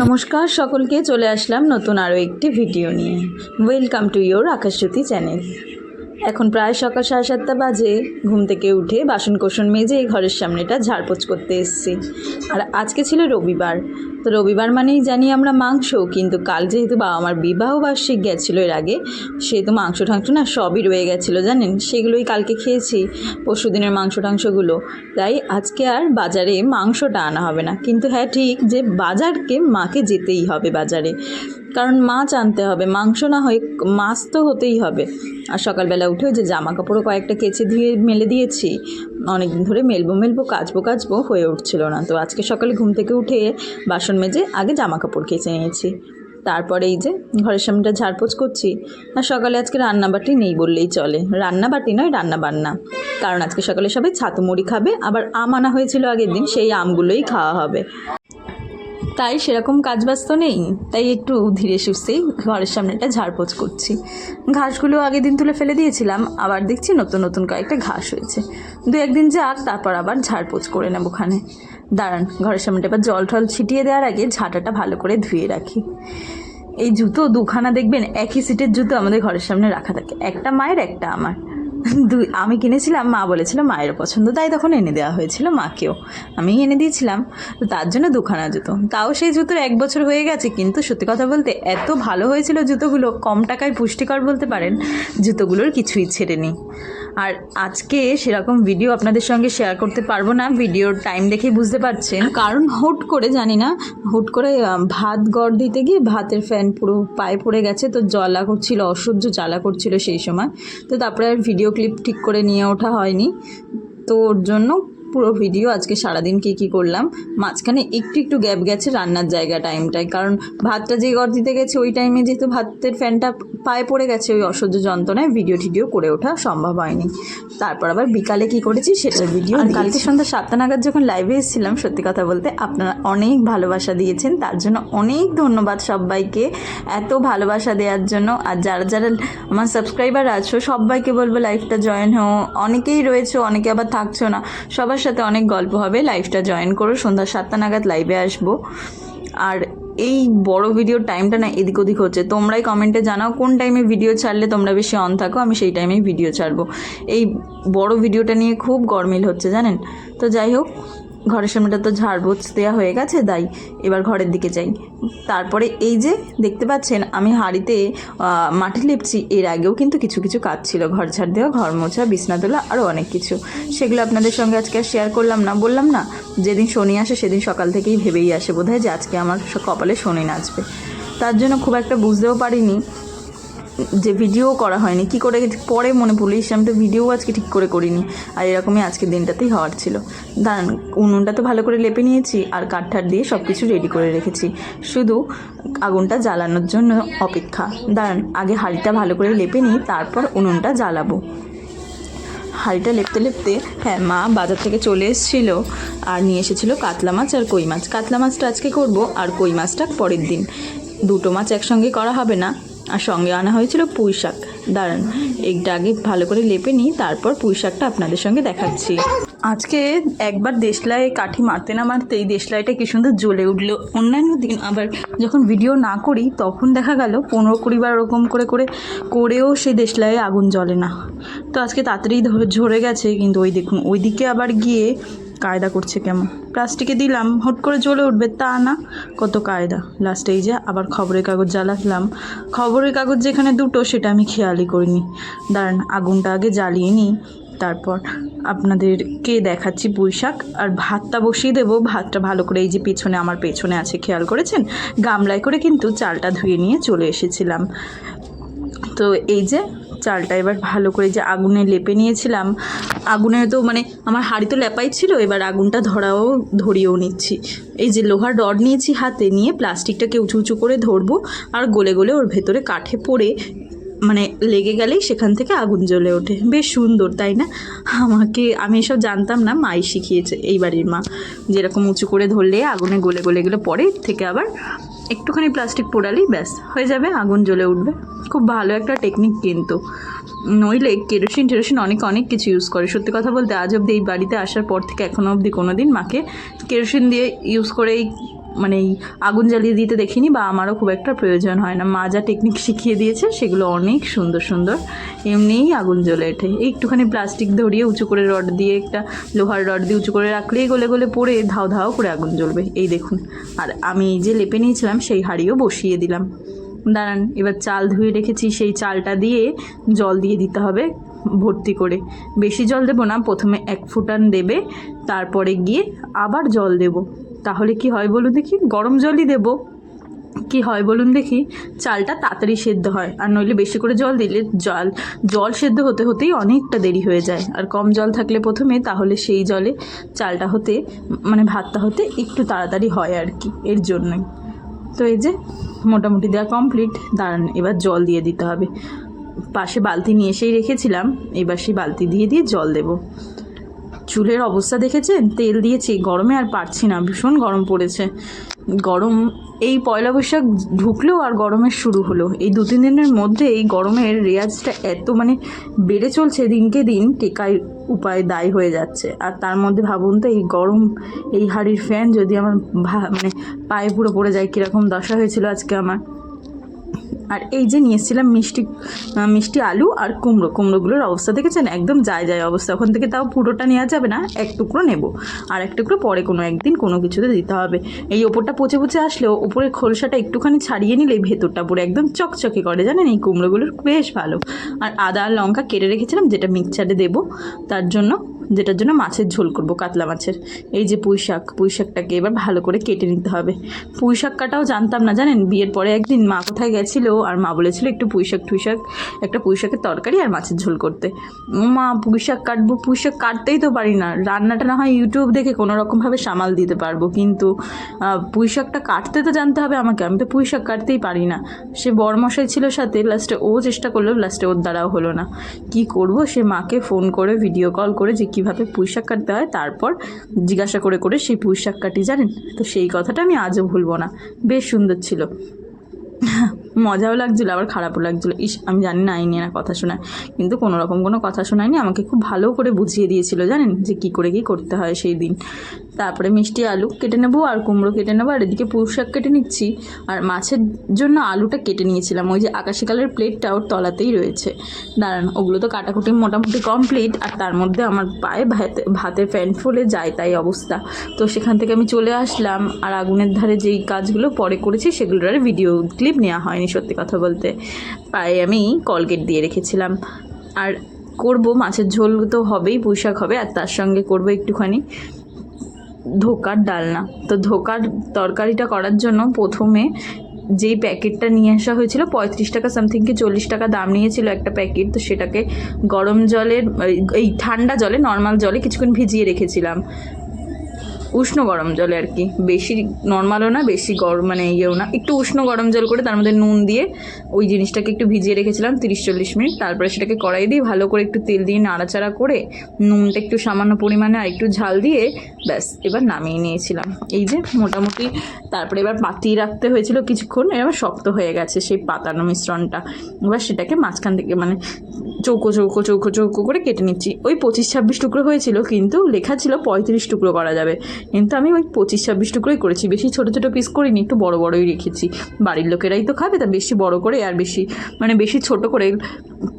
নমস্কার সকলকে চলে আসলাম নতুন আরও একটি ভিডিও নিয়ে। Welcome to your Akashjyoti channel এখন প্রায় সকাল সাড়ে সাতটা বাজে। ঘুম থেকে উঠে বাসন কোসন মেজে এই ঘরের সামনেটা ঝাড়পোছ করতে এসেছি। আর আজকে ছিল রবিবার। তো রবিবার মানেই জানি আমরা মাংস, কিন্তু কাল যেহেতু বাবা আমার বিবাহ বার্ষিক গেছিল এর আগে, সেহেতু মাংস টাংস না সবই রয়ে গেছিল, জানেন? সেগুলোই কালকে খেয়েছি পরশু দিনের মাংস টাংসগুলো তাই আজকে আর বাজারে মাংসটা আনা হবে না। কিন্তু হ্যাঁ ঠিক যে বাজারকে মাকে যেতেই হবে বাজারে। কারণ মাছ আনতে হবে, মাংস না হয়ে মাছ তো হতেই হবে। আর সকালবেলা উঠে যে জামা কাপড়ও কয়েকটা কেচে ধুয়ে মেলে দিয়েছি, অনেকদিন ধরে মেলবো মেলবো, কাচবো কাচবো হয়ে উঠছিল না। তো আজকে সকালে ঘুম থেকে উঠে বাসন মেজে আগে জামা কাপড় কেচে নিয়েছি। তারপরে এই যে ঘরের সামনেটা ঝাড়পোছ করছি। আর সকালে আজকে রান্নাবাটি নেই বললেই চলে। রান্নাবাটি নয় রান্না বান্না কারণ আজকে সকালে সবাই ছাতু মুড়ি খাবে, আবার আম আনা হয়েছিল আগের দিন, সেই আমগুলোই খাওয়া হবে। তাই সেরকম কাজবাজ তো নেই। তাই একটু ধীরে সুস্থেই ঘরের সামনেটা ঝাড়পোছ করছি। ঘাসগুলো আগের দিন তুলে ফেলে দিয়েছিলাম, আবার দেখছি নতুন নতুন কয়েকটা ঘাস হয়েছে। দু একদিন যাক, তারপর আবার ঝাড়পোছ করে নেব ওখানে। দাঁড়ান, ঘরের সামনেটা এবার জল টল ছিটিয়ে দেওয়ার আগে ঝাঁটাটা ভালো করে ধুয়ে রাখি। এই জুতো দুখানা দেখবেন, একই সিটের জুতো আমাদের ঘরের সামনে রাখা থাকে। একটা মায়ের, একটা আমার। দুই, আমি কিনেছিলাম, মা বলেছিল মায়ের পছন্দ, তাই তখন এনে দেওয়া হয়েছিল মাকেও। আমি এনে দিয়েছিলাম, তো তার জন্য দুখানা জুতো। তাও সেই জুতোর এক বছর হয়ে গেছে, কিন্তু সত্যি কথা বলতে এত ভালো হয়েছিল জুতোগুলো, কম টাকায় পুষ্টিকর বলতে পারেন, জুতোগুলোর কিছুই ছেড়েনি। আর আজকে সেরকম ভিডিও আপনাদের সঙ্গে শেয়ার করতে পারব না। ভিডিওর টাইম দেখেই বুঝতে পারছেন। কারণ হুট করে, জানি না, হুট করে ভাত গড় দিতে গিয়ে ভাতের ফ্যান পুরো পায়ে পড়ে গেছে, তো জ্বালা করছিল, অসহ্য জ্বালা করছিল সেই সময়। তো তারপরে আর ভিডিও ক্লিপ ঠিক করে নিয়ে ওঠা হয়নি। তো ওর জন্য পুরো ভিডিও আজকে সারাদিন কী কী করলাম মাঝখানে একটু একটু গ্যাপ গেছে রান্নার জায়গা টাইমটায় কারণ ভাতটা যে গড় দিতে গেছে ওই টাইমে যেহেতু ভাতের ফ্যানটা পায়ে পড়ে গেছে ওই অসহ্য যন্ত্রণায় ভিডিও টিডিও করে ওঠা সম্ভব হয়নি। তারপর আবার বিকালে কি করেছি সেটার ভিডিও কালকে সন্ধ্যা সাতটা নাগাদ যখন লাইভে এসেছিলাম সত্যি কথা বলতে আপনারা অনেক ভালোবাসা দিয়েছেন তার জন্য অনেক ধন্যবাদ সবাইকে এত ভালোবাসা দেওয়ার জন্য। আর যারা যারা আমার সাবস্ক্রাইবার আছো সবাইকে বলব লাইভটা জয়েন হও। অনেকেই রয়েছে অনেকে আবার থাকছো না। সবার সাথে অনেক গল্প হবে। লাইভটা জয়েন করো। সন্ধ্যা সাতটা নাগাদ লাইভে আসব। আর এই বড় ভিডিওর টাইমটা না এদিক ওদিক হচ্ছে। তোমরাই কমেন্টে জানাও কোন টাইমে ভিডিও ছাড়লে তোমরা বেশি অন থাকো, আমি সেই টাইমেই ভিডিও ছাড়বো। এই বড় ভিডিওটা নিয়ে খুব গরমিল হচ্ছে, জানেন? তো যাই হোক ঘরের সামনেটা তো ঝাড়বোছ দেওয়া হয়ে গেছে তাই এবার ঘরের দিকে যাই। তারপরে এই যে দেখতে পাচ্ছেন, আমি হাঁড়িতে মাটি লেপছি। এর আগেও কিন্তু কিছু কিছু কাজ ছিল। ঘর ঝাড় দেওয়া, ঘর মোছা, বিছনা তোলা আরও অনেক কিছু। সেগুলো আপনাদের সঙ্গে আজকে আর শেয়ার করলাম না, বললাম না, যেদিন শনি আসে সেদিন সকাল থেকেই ভেবেই আসে বোধহয় যে আজকে আমার কপালে শনি নাচবে। তার জন্য খুব একটা বুঝতেও পারিনি। যে ভিডিও করা হয়নি, কি করে পরে মনে পড়ল আমি তো ভিডিও আজকে ঠিক করে করিনি। আর এরকমই আজকের দিনটাতেই হওয়ার ছিল। দাঁড়ান, উনুনটা তো ভালো করে লেপে নিয়েছি, আর কাঠঠার দিয়ে সব কিছু রেডি করে রেখেছি। শুধু আগুনটা জ্বালানোর জন্য অপেক্ষা। দাঁড়ান, আগে হাঁড়িটা ভালো করে লেপে নিই, তারপর উনুনটা জ্বালাবো। হাঁড়িটা লেপতে লেপতে হ্যাঁ মা বাজার থেকে চলে এসেছিল, আর নিয়ে এসেছিল কাতলা মাছ আর কই মাছ। কাতলা মাছটা আজকে করব, আর কই মাছটা পরের দিন। দুটো মাছ একসঙ্গে করা হবে না। আর সঙ্গে আনা হয়েছিল পুঁই শাক। দাঁড়ান এইটা আগে ভালো করে লেপে নিই, তারপর পুঁই শাকটা আপনাদের সঙ্গে দেখাচ্ছি। আজকে একবার দেশলাই কাঠি মারতে না মারতেই দেশলাইটা কি সুন্দর জ্বলে উঠল। অন্যান্য দিন আবার যখন ভিডিও না করি, তখন দেখা গেল পনেরো কুড়ি বার ওরকম করে করে করেও সেই দেশলাইয়ে আগুন জ্বলে না। তো আজকে তাড়াতাড়ি ঝরে গেছে, কিন্তু ওই দেখুন, ওইদিকে আবার গিয়ে কায়দা করছে কেমন? প্লাস্টিকে দিলাম, হট করে জ্বলে উঠবে, তা না, কত কায়দা। লাস্টে এই যে আবার খবরের কাগজ জ্বালালাম। খবরের কাগজ যেখানে দুটো, সেটা আমি খেয়ালই করিনি। দাঁড়ান, আগুনটা আগে জ্বালিয়ে নিই, তারপর আপনাদেরকে দেখাচ্ছি? পুঁইশাক আর ভাতটা বসিয়ে দেবো। ভাতটা ভালো করে এই যে পেছনে, আমার পেছনে আছে, খেয়াল করেছেন? গামলায় করে কিন্তু চালটা ধুয়ে নিয়ে চলে এসেছিলাম। তো এই যে চালটা এবার ভালো করে যে আগুনে লেপে নিয়েছিলাম আগুনে তো মানে আমার হাড়ি তো লেপাই ছিল, এবার আগুনটা ধরাও, ধরিয়েও নিচ্ছি। এই যে লোহার রড নিয়েছি হাতে নিয়ে, প্লাস্টিকটাকে উঁচু উঁচু করে ধরবো, আর গলে গলে ওর ভেতরে কাঠে পড়ে মানে লেগে গেলেই সেখান থেকে আগুন জ্বলে ওঠে। বেশ সুন্দর, তাই না? আমাকে, আমি এসব জানতাম না, মাই শিখিয়েছে এই বাড়ির মা। যেরকম উঁচু করে ধরলে আগুনে গলে গলে গেলে পরে থেকে আবার একটুখানি প্লাস্টিক পোড়ালেই ব্যাস, হয়ে যাবে, আগুন জ্বলে উঠবে। খুব ভালো একটা টেকনিক কিন্তু। নইলে কেরোসিন টেরোসিন অনেক অনেক কিছু ইউজ করে। সত্যি কথা বলতে আজ অবধি এই বাড়িতে আসার পর থেকে এখনও অবধি কোনো দিন মাকে কেরোসিন দিয়ে ইউজ করেই মানে এই আগুন জ্বালিয়ে দিতে দেখিনি বা আমারও খুব একটা প্রয়োজন হয় না। মা যা টেকনিক শিখিয়ে দিয়েছে সেগুলো অনেক সুন্দর সুন্দর। এমনিই আগুন জ্বলে ওঠে। একটুখানি প্লাস্টিক ধরিয়ে উঁচু করে রড দিয়ে একটা লোহার রড দিয়ে উঁচু করে রাখলেই গলে গলে পড়ে ধাও ধাও করে আগুন জ্বলবে। এই দেখুন। আর আমি এই যে লেপে নিয়েছিলাম সেই হাঁড়িও বসিয়ে দিলাম। দাঁড়ান, এবার চাল ধুয়ে রেখেছি। সেই চালটা দিয়ে জল দিয়ে দিতে হবে ভর্তি করে। বেশি জল দেবো না, প্রথমে এক ফুটান দেবে, তারপরে গিয়ে আবার জল দেব। তাহলে কি হয় বলুন দেখি? গরম জলই দেবো। কি হয় বলুন দেখি? চালটা তাড়াতাড়ি সেদ্ধ হয়। আর নইলে বেশি করে জল দিলে জল জল সেদ্ধ হতে হতেই অনেকটা দেরি হয়ে যায়। আর কম জল থাকলে প্রথমে, তাহলে সেই জলে চালটা হতে মানে ভাতটা হতে একটু তাড়াতাড়ি হয় আর কি, এর জন্যই। তো এই যে, মোটামুটি দেওয়া কমপ্লিট দাঁড়ান, এবার জল দিয়ে দিতে হবে। পাশে বালতি নিয়ে এসেই রেখেছিলাম। এবার সেই বালতি দিয়ে দিয়ে জল দেবো। চুলের অবস্থা দেখেছেন? তেল দিয়েছি, গরমে আর পারছি না, ভীষণ গরম পড়েছে। গরম, এই পয়লা বৈশাখ ঢুকলেও আর গরমের শুরু হলো। এই দু তিন দিনের মধ্যে এই গরমের রেয়াজটা এত মানে বেড়ে চলছে দিনকে দিন, টেকাই উপায় দায়ী হয়ে যাচ্ছে। আর তার মধ্যে ভাবুন তো, এই গরম, এই হাড়ির ফ্যান যদি আমার মানে পায়ে পুরো পড়ে যায়, কীরকম দশা হয়েছিল আজকে আমার। আর এই যে নিয়ে এসেছিলাম মিষ্টি মিষ্টি আলু আর কুমড়ো। কুমড়োগুলোর অবস্থা দেখেছেন? একদম যায় যায় অবস্থা। ওখান থেকে তাও পুরোটা নেওয়া যাবে না, এক টুকরো নেব। আর এক টুকরো পরে কোনো একদিন কোনো কিছুতে দিতে হবে। এই ওপরটা পচে পচে আসলেও ওপরের খোলসাটা একটুখানি ছাড়িয়ে নিলেই ভেতরটা পুরো একদম চকচকে করে, জানেন? এই কুমড়োগুলোর বেশ ভালো। আর আদা আর লঙ্কা কেটে রেখেছিলাম, যেটা মিক্সচারে দেবো, তার জন্য যেটার জন্য মাছের ঝোল করব, কাতলা মাছের। এই যে পুঁই শাক, পুঁই শাকটাকে এবার ভালো করে কেটে নিতে হবে। পুঁই শাক কাটাও জানতাম না, জানেন? বিয়ের পরে একদিন মা কোথায় গেছিল, আর মা বলেছিল একটু পুঁই শাক, টুই শাক, একটা পুঁই শাকের তরকারি আর মাছের ঝোল করতে। মা, পুঁই শাক কাটবো, পুঁই শাক কাটতেই তো পারি না। রান্নাটা না হয় ইউটিউব দেখে কোনো রকমভাবে সামাল দিতে পারব, কিন্তু পুঁই শাকটা কাটতে তো জানতে হবে আমাকে। আমি তো পুঁই শাক কাটতেই পারি না। সে বরমশাই ছিল সাথে, লাস্টে ও চেষ্টা করল, লাস্টে ওর দ্বারাও হলো না। কি করব? সে মাকে ফোন করে, ভিডিও কল করে যে কীভাবে পুঁইশাক কাটতে হয়, তারপর জিজ্ঞাসা করে করে সেই পুঁইশাক কাটি, জানেন? তো সেই কথাটা আমি আজও ভুলবো না। বেশ সুন্দর ছিল। মজাও লাগছিল, আবার খারাপও লাগছিল। ইস, আমি জানি না আইনি না কথা শোনায়। কিন্তু কোনো রকম কোনো কথা শোনায়নি, আমাকে খুব ভালো করে বুঝিয়ে দিয়েছিল, জানেন? যে কী করে কী করতে হয় সেই দিন। তারপরে মিষ্টি আলু কেটে নেব আর কুমড়ো কেটে নেব। আর এদিকে পুঁই শাক কেটে নিচ্ছি। আর মাছের জন্য আলুটা কেটে নিয়েছিলাম। ওই যে আকাশি কালারের প্লেটটা ওর তলাতেই রয়েছে। দাঁড়ান, ওগুলো তো কাটাকুটি মোটামুটি কমপ্লিট আর তার মধ্যে আমার পায়ে ভাতে, ভাতের ফ্যান ফুলে যায় তাই অবস্থা। তো সেখান থেকে আমি চলে আসলাম, আর আগুনের ধারে যেই কাজগুলো পরে করেছি সেগুলোর আর ভিডিও ক্লিপ নেওয়া হয়নি সত্যি কথা বলতে। পায়ে আমি কলগেট দিয়ে রেখেছিলাম। আর করব, মাছের ঝোল তো হবেই পুঁইশাক হবে, আর তার সঙ্গে করব একটুখানি ধোকার ডালনা তো ধোকার তরকারিটা করার জন্য প্রথমে যেই প্যাকেটটা নিয়ে আসা হয়েছিল, পঁয়ত্রিশ টাকা সামথিং কি চল্লিশ টাকা দাম নিয়েছিল একটা প্যাকেট। তো সেটাকে গরম জলের, এই ঠান্ডা জলে নর্মাল জলে কিছুক্ষণ ভিজিয়ে রেখেছিলাম। উষ্ণ গরম জলে আর কি। বেশি নর্মালও না, বেশি গরম মানে ইয়েও না। একটু উষ্ণ গরম জল করে তার মধ্যে নুন দিয়ে ওই জিনিসটাকে একটু ভিজিয়ে রেখেছিলাম তিরিশ চল্লিশ মিনিট। তারপরে সেটাকে কড়াই দিয়ে ভালো করে একটু তেল দিয়ে নাড়াচাড়া করে নুনটা একটু সামান্য পরিমাণে আর একটু ঝাল দিয়ে ব্যাস, এবার নামিয়ে নিয়েছিলাম। এই যে মোটামুটি তারপরে এবার পাতিয়ে রাখতে হয়েছিল কিছুক্ষণ, এবার শক্ত হয়ে গেছে সেই পাতানো মিশ্রণটা। এবার সেটাকে মাঝখান থেকে মানে চৌকো চৌকো চৌকো চৌকো করে কেটে নিচ্ছি। ওই পঁচিশ ছাব্বিশ টুকরো হয়েছিল, কিন্তু লেখা ছিল পঁয়ত্রিশ টুকরো করা যাবে। কিন্তু আমি ওই পঁচিশ ছাব্বিশ টুকরোই করেছি। বেশি ছোটো ছোটো পিস করিনি, একটু বড় বড়ই রেখেছি। বাড়ির লোকেরাই তো খাবে, তা বেশি বড় করে আর বেশি মানে বেশি ছোট করে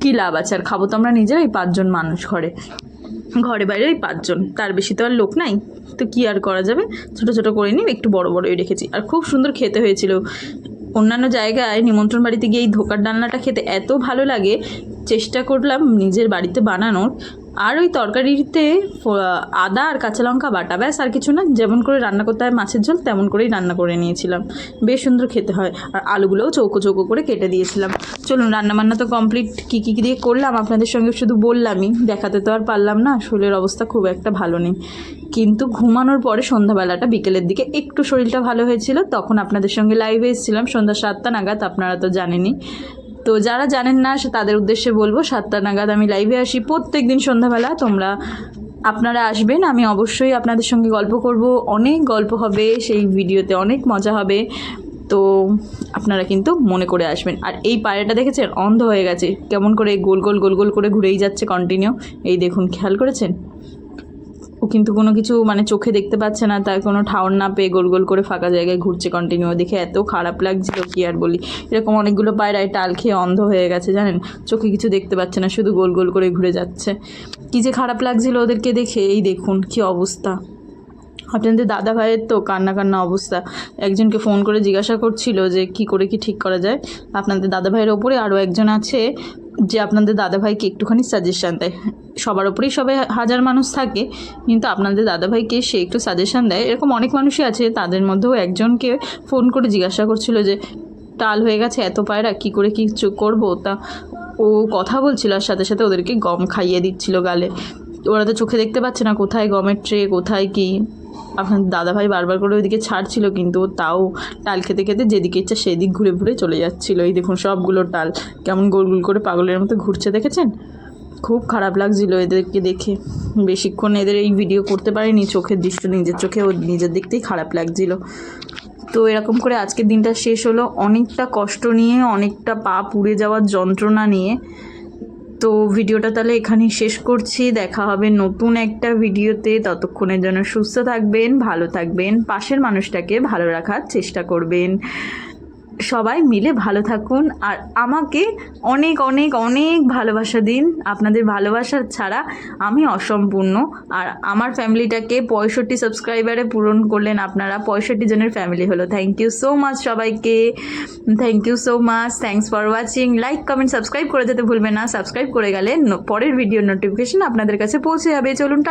কী লাভ আছে? আর খাব তো আমরা নিজেরাই, পাঁচজন মানুষ ঘরে। ঘরে বাইরে ওই পাঁচজন, তার বেশি তো আর লোক নাই। তো কি আর করা যাবে? ছোট ছোট করে নিয়ে একটু বড় বড়ই রেখেছি। আর খুব সুন্দর খেতে হয়েছিল। অন্যান্য জায়গায় নিমন্ত্রণ বাড়িতে গিয়ে এই ধোকার ডালনাটা খেতে এত ভালো লাগে, চেষ্টা করলাম নিজের বাড়িতে বানানোর। আর ওই তরকারিতে আদা আর কাঁচা লঙ্কা বাটা, ব্যাস আর কিছু না। যেমন করে রান্না করতে হয় মাছের ঝোল, তেমন করেই রান্না করে নিয়েছিলাম। বেশ সুন্দর খেতে হয়। আর আলুগুলোও চৌকো চৌকো করে কেটে দিয়েছিলাম। চলুন রান্না বান্না তো কমপ্লিট কী কী দিয়ে করলাম? আপনাদের সঙ্গে শুধু বললামই। দেখাতে তো আর পারলাম না। শরীরের অবস্থা খুব একটা ভালো নেই। কিন্তু ঘুমানোর পরে সন্ধ্যাবেলাটা, বিকেলের দিকে একটু শরীরটা ভালো হয়েছিল। তখন আপনাদের সঙ্গে লাইভে এসেছিলাম। সন্ধ্যা সাতটা নাগাদ, আপনারা তো জানেনই। তো যারা জানেন না, সে তাদের উদ্দেশ্যে বলব, সাতটা নাগাদ আমি লাইভে আসি। প্রত্যেক দিন সন্ধ্যাবেলা তোমরা আপনারা আসবেন, আমি অবশ্যই আপনাদের সঙ্গে গল্প করব। অনেক গল্প হবে, সেই ভিডিওতে অনেক মজা হবে। তো আপনারা কিন্তু মনে করে আসবেন। আর এই পায়রাটা দেখেছেন? অন্ধ হয়ে গেছে। কেমন করে গোল গোল গোল গোল করে ঘুরেই যাচ্ছে কন্টিনিউ এই দেখুন, খেয়াল করেছেন? ও কিন্তু কোনো কিছু মানে চোখে দেখতে পাচ্ছে না, তার কোনো ঠাউর না পেয়ে গোল গোল করে ফাঁকা জায়গায় ঘুরছে কন্টিনিউ দেখে এত খারাপ লাগছিল কি আর বলি। এরকম অনেকগুলো পায়রায় টাল খেয়ে অন্ধ হয়ে গেছে, জানেন? চোখে কিছু দেখতে পাচ্ছে না, শুধু গোল গোল করে ঘুরে যাচ্ছে। কী যে খারাপ লাগছিল ওদেরকে দেখে, এই দেখুন কি অবস্থা। আপনাদের দাদা ভাইয়ের তো কান্না কান্না অবস্থা। একজনকে ফোন করে জিজ্ঞাসা করছিল যে কি করে কি ঠিক করা যায়। আপনাদের দাদা ভাইয়ের ওপরে আরও একজন আছে যে আপনাদের দাদা ভাইকে একটুখানি সাজেশান দেয়। সবার ওপরেই সবাই হাজার মানুষ থাকে, কিন্তু আপনাদের দাদা ভাইকে সে একটু সাজেশান দেয়। এরকম অনেক মানুষই আছে, তাদের মধ্যেও একজনকে ফোন করে জিজ্ঞাসা করছিল যে, টাল হয়ে গেছে এত পায়রা, কী করে কী চু- করব? তা ও কথা বলছিল আর সাথে সাথে ওদেরকে গম খাইয়ে দিচ্ছিল গালে। ওরা তো চোখে দেখতে পাচ্ছে না কোথায় গমের ট্রে কোথায় কি। দাদাভাই বারবার করে ওইদিকে ছাড়ছিল, কিন্তু তাও টাল খেতে খেতে যেদিকে ইচ্ছা সেদিক ঘুরে ঘুরে চলে যাচ্ছিল। এই দেখুন সবগুলো টাল কেমন গোল গোল করে পাগলের মতো ঘুরছে, দেখেছেন? খুব খারাপ লাগছিল এদেরকে দেখে। বেশিক্ষণ এদের এই ভিডিও করতে পারিনি, চোখের দৃশ্য নিজের চোখে ও নিজের দেখতেই খারাপ লাগছিল। তো এরকম করে আজকের দিনটা শেষ হলো। অনেকটা কষ্ট নিয়ে, অনেকটা পা পুড়ে যাওয়ার যন্ত্রণা নিয়ে তো ভিডিওটা তাহলে এখানেই শেষ করছি। দেখা হবে নতুন একটা ভিডিওতে। ততক্ষণের জন্য সুস্থ থাকবেন, ভালো থাকবেন, পাশের মানুষটাকে ভালো রাখার চেষ্টা করবেন। সবাই মিলে ভালো থাকুন। আর আমাকে অনেক অনেক অনেক ভালোবাসা দিন। আপনাদের ভালোবাসা ছাড়া আমি অসম্পূর্ণ। আর আমার ফ্যামিলিটাকে পঁয়ষট্টি সাবস্ক্রাইবারে পূরণ করলেন আপনারা। পঁয়ষট্টি জনের ফ্যামিলি হলো। থ্যাংক ইউ সো মাচ সবাইকে। Thank you so much thanks for watching like comment subscribe করে যেতে ভুলবেন না। সাবস্ক্রাইব করে গেলে পরের ভিডিও নোটিফিকেশন আপনাদের কাছে পৌঁছে যাবে। চলুন, টাটা।